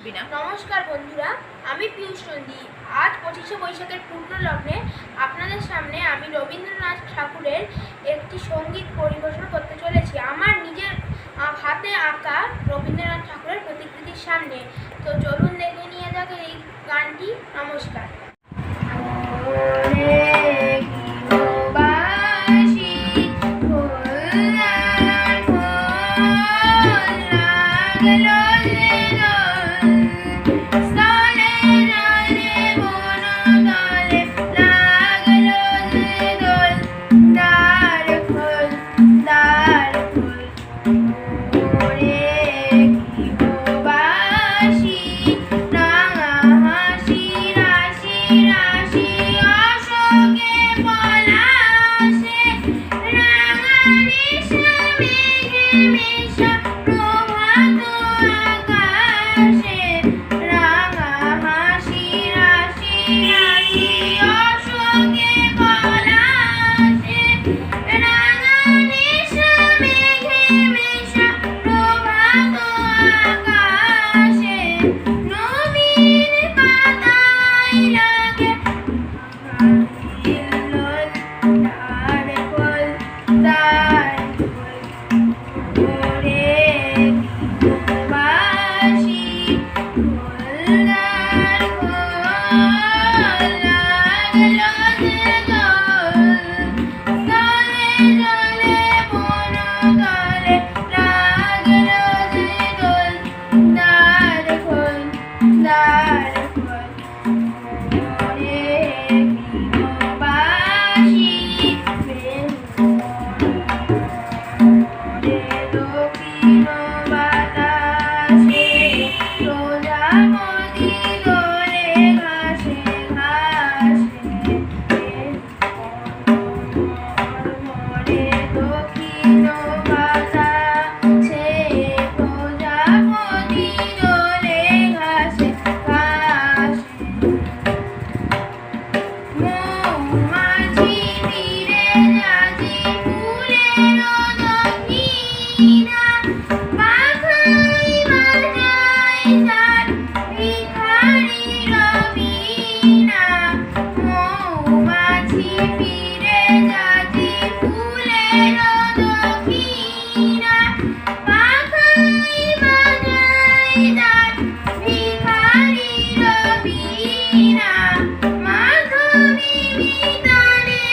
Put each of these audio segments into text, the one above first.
নমস্কার বন্ধুরা আমি পিয়ুষ নন্দী। আজ পঁচিশে বৈশাখের পূর্ণ লগ্নে আপনাদের সামনে আমি রবীন্দ্রনাথ ঠাকুরের একটি সংগীত পরিবেশন করতে চলেছি। আমার নিজের হাতে আঁকা রবীন্দ্রনাথ ঠাকুরের প্রতিকৃতির সামনে। তো চলুন দেখে নিয়ে যাক এই গানটি। নমস্কার। Hello, hello.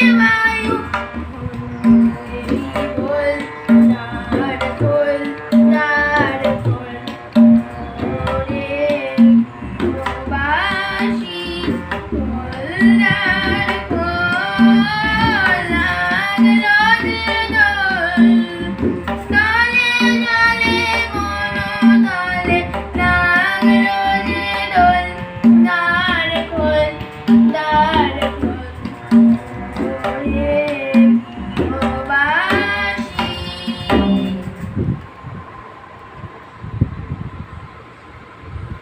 Christmas!